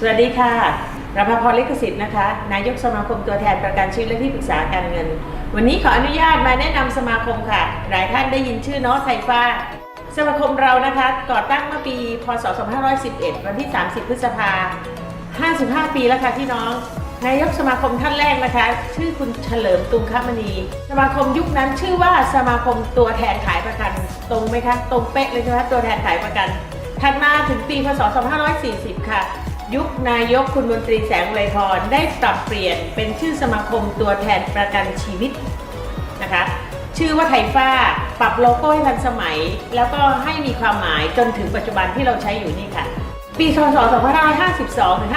สวัสดีค่ะรภพรลิขสิทธิ์นะคะ นายกสมาคมตัวแทนประกันชีวิตและที่ปรึกษาการเงิน วันนี้ขออนุญาตมาแนะนำสมาคมค่ะ หลายท่านได้ยินชื่อเนาะไทฟ้า สมาคมเรานะคะ ก่อตั้งเมื่อปี พศ 2511 วันที่ 30 พฤษภา 55 ปีแล้วค่ะพี่น้อง นายกสมาคมท่านแรกนะคะ ชื่อคุณเฉลิมตุงคมณี สมาคมยุคนั้นชื่อว่าสมาคมตัวแทนขายประกัน ตรงไหมคะ ตรงเป๊ะเลยใช่ไหมตัวแทนขายประกัน ถัดมาถึงปี พศ 2540 ค่ะ ยุคนายกคุณมนตรีแสงเลยพรได้ปรับเปลี่ยนเป็นชื่อสมาคมตัวแทนประกันชีวิตนะคะชื่อว่าไทยฟ้าปรับโลโก้ให้ทันสมัย แล้วก็ให้มีความหมายจนถึงปัจจุบันที่เราใช้อยู่นี่ค่ะ ปีพศ2552ถึง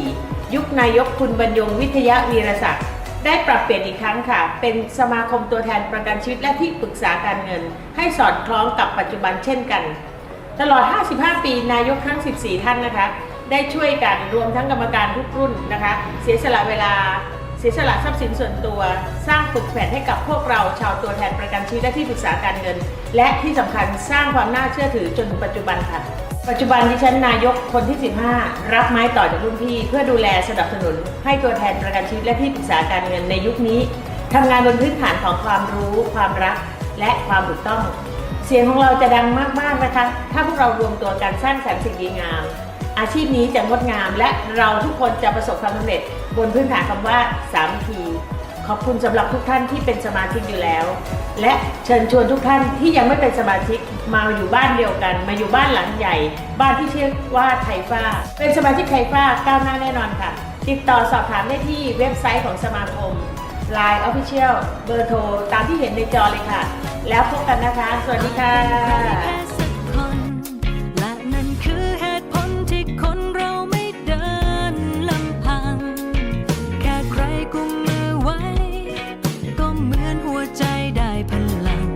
54 ยุคนายกคุณบรรยงวิทยาวีรศักดิ์ได้ปรับเปลี่ยนอีกครั้งค่ะ เป็นสมาคมตัวแทนประกันชีวิตและที่ปรึกษาการเงิน ให้สอดคล้องกับปัจจุบันเช่นกัน ตลอด 55 ปีนายกทั้ง 14 ท่านนะคะ ได้ช่วยกันรวมทั้งกรรมการทุกรุ่นนะคะ เสียสละเวลา เสียสละทรัพย์สินส่วนตัว สร้างฝึกแผนให้กับพวกเราชาวตัวแทนประกันชีวิตและที่ปรึกษาการเงิน และที่สำคัญสร้างความน่าเชื่อถือจนปัจจุบันค่ะ ปัจจุบันดิฉันนายกคนที่ 15 รับไม้ต่อจากรุ่นพี่ เพื่อดูแลสนับสนุน ให้ตัวแทนประกันชีวิตและที่ปรึกษาการเงินในยุคนี้ทำงานบนพื้นฐานของความรู้ ความรัก และความถูกต้อง เสียงของเราจะดังมากๆนะคะ ถ้าพวกเรารวมตัวกันสร้างสรรค์สิ่งดีงาม อาชีพนี้จะงดงาม และเราทุกคนจะประสบความสำเร็จ บนพื้นฐานคำว่าสามัคคีขอบคุณสำหรับทุกท่านที่เป็นสมาชิกอยู่แล้ว และเชิญชวนทุกท่านที่ยังไม่เป็นสมาชิกมาอยู่บ้านเดียวกัน มาอยู่บ้านหลังใหญ่ บ้านที่ชื่อว่าไทยฟ้า เป็นสมาชิกไทยฟ้าก้าวหน้าแน่นอนค่ะ ติดต่อสอบถามได้ที่เว็บไซต์ของสมาคม Line Official เบอร์โทรตามที่เห็นในจอเลยค่ะ แล้วพบกันนะคะ สวัสดีค่ะ แค่สักคน และนั่นคือเหตุผลที่คนเราไม่เดินลำพัง แค่ใครกุมมือไว้ ก็เหมือนหัวใจได้พลัง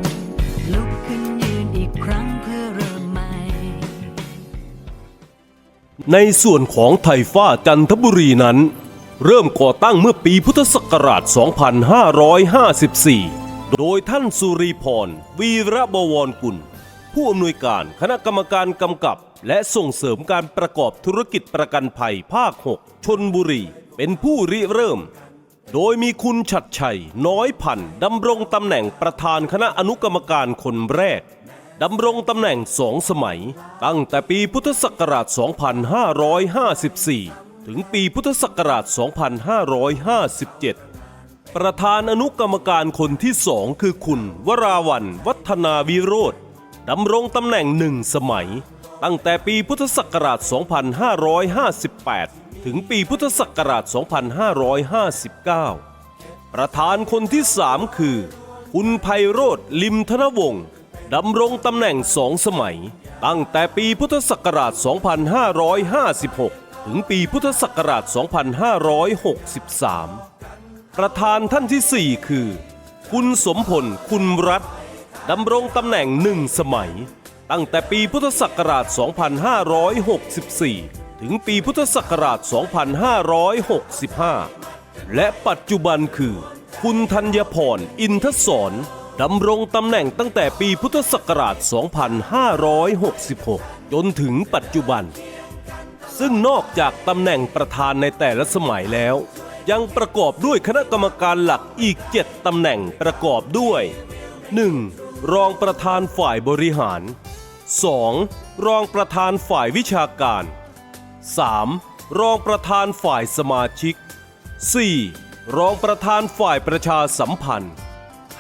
ลุกขึ้นยืนอีกครั้งเพื่อเริ่มใหม่ ในส่วนของไทยฟ้าจันทบุรีนั้น เริ่มก่อตั้งเมื่อปีพุทธศักราช 2554 โดยท่านสุริพร วีระบวรกุล ผู้อำนวยการคณะกรรมการกำกับ และส่งเสริมการประกอบธุรกิจประกันภัยภาค 6 ชนบุรี เป็นผู้ริเริ่ม โดยมีคุณชัดชัย น้อยพันธ์ดำรงตำแหน่งประธานคณะอนุกรรมการคนแรกดำรงตำแหน่งสองสมัย ตั้งแต่ปีพุทธศักราช 2554 ถึงปีพุทธศักราช 2557 ประธานอนุกรรมการคนที่สองคือคุณวราวันวัฒนาวิโรธดำรงตำแหน่งหนึ่งสมัย ตั้งแต่ปีพุทธศักราช 2558 ถึงปีพุทธศักราช 2559 ประธานคนที่สามคือ คุณไพโรธลิมธนวงศ์ดำรงตำแหน่งสองสมัย ตั้งแต่ปีพุทธศักราช 2556 ถึงปีพุทธศักราช 2563 ประธานท่านที่ 4 คือ คุณสมพล คุณรัตน์ดำรงตำแหน่งหนึ่งสมัย ตั้งแต่ปีพุทธศักราช 2564 ถึงปีพุทธศักราช 2565 และปัจจุบันคือ คุณธัญพร อินทศรดำรงตำแหน่งตั้งแต่ปีพุทธศักราช 2566 จนถึงปัจจุบัน ซึ่งนอกจากตำแหน่งประธานในแต่ละสมัยแล้ว ยังประกอบด้วยคณะกรรมการหลักอีก 7ตำแหน่งประกอบด้วย 1. รองประธานฝ่ายบริหาร 2. รองประธานฝ่ายวิชาการ 3. รองประธานฝ่ายสมาชิก 4. รองประธานฝ่ายประชาสัมพันธ์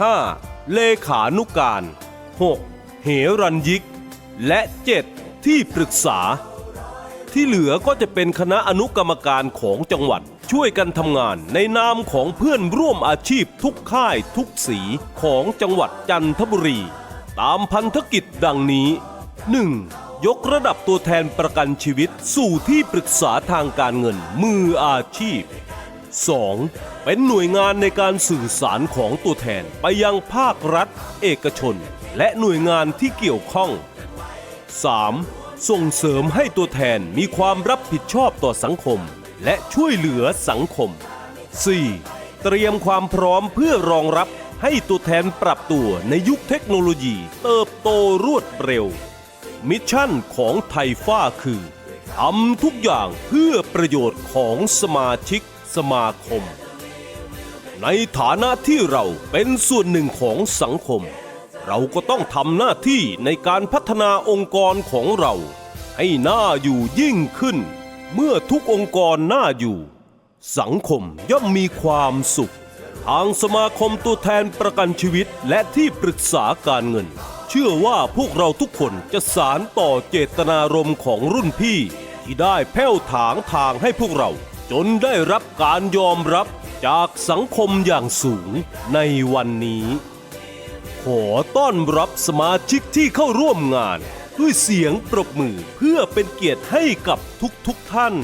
5. เลขานุการ 6. เหรัญยิก และ 7. ที่ปรึกษา ที่เหลือก็จะเป็นคณะอนุกรรมการของจังหวัด ช่วยกันทำงานในนามของเพื่อนร่วมอาชีพทุกค่ายทุกสีของจังหวัดจันทบุรี ตามพันธกิจดังนี้ 1. ยกระดับตัวแทนประกันชีวิตสู่ที่ปรึกษาทางการเงินมืออาชีพ 2. เป็นหน่วยงานในการสื่อสารของตัวแทนไปยังภาครัฐ เอกชน และหน่วยงานที่เกี่ยวข้อง 3. ส่งเสริมให้ตัวแทนมีความรับผิดชอบต่อสังคม และช่วยเหลือสังคม 4. เตรียมความพร้อมเพื่อรองรับให้ตัวแทนปรับตัวในยุคเทคโนโลยี เติบโตรวดเร็ว มิชชั่นของไทยฟ้าคือทำทุกอย่างเพื่อประโยชน์ของสมาชิกสมาคม ในฐานะที่เราเป็นส่วนหนึ่งของสังคม เราก็ต้องทำหน้าที่ในการพัฒนาองค์กรของเรา ให้น่าอยู่ยิ่งขึ้น เมื่อทุกองค์กรน่าอยู่ สังคมย่อมมีความสุข ทางสมาคมตัวแทนประกันชีวิตและที่ปรึกษาการเงิน เชื่อว่าพวกเราทุกคนจะสารต่อเจตนารมณ์ของรุ่นพี่ ที่ได้แผ้วถางทางให้พวกเรา จนได้รับการยอมรับจากสังคมอย่างสูงในวันนี้ ขอต้อนรับสมาชิกที่เข้าร่วมงาน ด้วยเสียงปรบมือเพื่อเป็นเกียรติให้กับทุกๆทท่าน